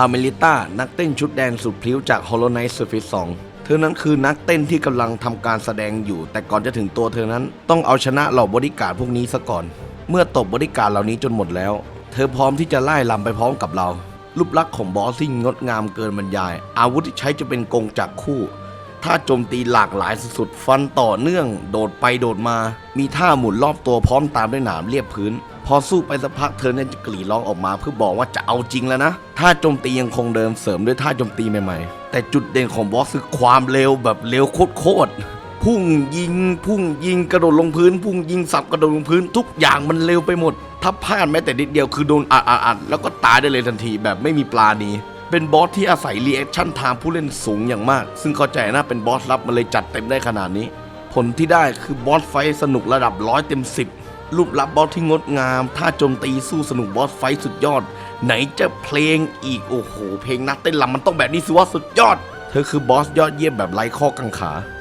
คาเมลิต้านักเต้นชุดแดงสุดพลิ้วจาก Hollow Knight Surface 2 เธอนั้นคือนักเต้นที่กำลังทำการแสดงอยู่ แต่ก่อนจะถึงตัวเธอนั้นต้องเอาชนะเหล่าบริการพวกนี้ซะก่อน เมื่อตบบริการเหล่านี้จนหมดแล้ว เธอพร้อมที่จะไล่ลำไปพร้อมกับเรารูปลักษณ์ของบอสซิ่งงดงามเกินบรรยาย อาวุธที่ใช้จะเป็นกงจากคู่ ท่าโจมตีหลากหลายสุดๆ ฟันต่อเนื่อง โดดไปโดดมา มีท่าหมุนรอบตัวพร้อมตามด้วยหนามเรียบพื้น พอสู้ไปสักพักเธอเนี่ยจะกรีดร้องออกมาเพื่อบอกว่าจะเอาจริงแล้วนะ ท่าโจมตียังคงเดิมเสริมด้วยท่าโจมตีใหม่ๆ แต่จุดเด่นของบอสคือความเร็วแบบเร็วโคตรพุ่งยิง พุ่งยิงกระโดดลงพื้น พุ่งยิงสับกระโดดลงพื้น ทุกอย่างมันเร็วไปหมด ถ้าพลาดแม้แต่นิดเดียวคือโดนอัดอัดอัดแล้วก็ตายได้เลยทันทีแบบไม่มีปลาณี เป็นบอสที่อาศัยรีแอคชั่นทางผู้เล่นสูงอย่างมาก ซึ่งเข้าใจนะเป็นบอสลับมันเลยจัดเต็มได้ขนาดนี้ ผลที่ได้คือบอสไฟสนุกระดับร้อยเต็มสิบรูปลับบอสที่งดงาม ท่าโจมตีสู้สนุกบอสไฟสุดยอด ไหนจะเพลงอีก โอ้โห เพลงนักเต้นลำมันต้องแบบนี้สิว่าสุดยอด เธอคือบอสยอดเยี่ยมแบบไร้ข้อกังขา